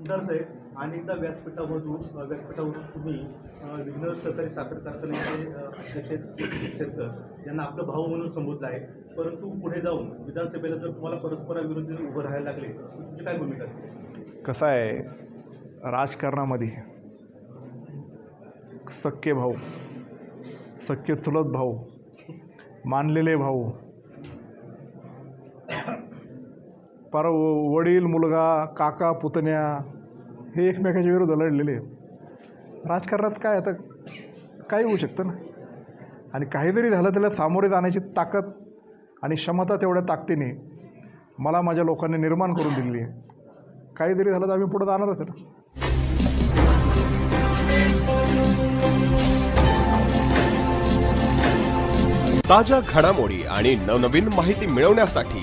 आमदार साहेब अनेकदा व्यासपीठामधून व्यासपीठावरून तुम्ही विघ्न सहकारी साखर कारखान्याचे अध्यक्ष शेतकर यांना आपलं भाऊ म्हणून संबोधलं आहे. परंतु पुढे जाऊन विधानसभेला जर तुम्हाला परस्पराविरोधी उभं राहायला लागले तर तुमची काय भूमिका असेल कसं आहे राजकारणामध्ये सख्खे भाऊ सख्खे चुलत भाऊ मानलेले भाऊ पर वडील मुलगा काका पुतण्या हे एकमेकाच्या विरोध लढलेले आहेत. राजकारणात काय आता काही होऊ शकतं ना? आणि काहीतरी झालं त्याला सामोरे जाण्याची ताकद आणि क्षमता तेवढ्या ताकदीने मला माझ्या लोकांनी निर्माण करून दिलेली आहे. काहीतरी झालं तर आम्ही पुढे जाणारच आहे ना ताज्या घडामोडी आणि नवनवीन माहिती मिळवण्यासाठी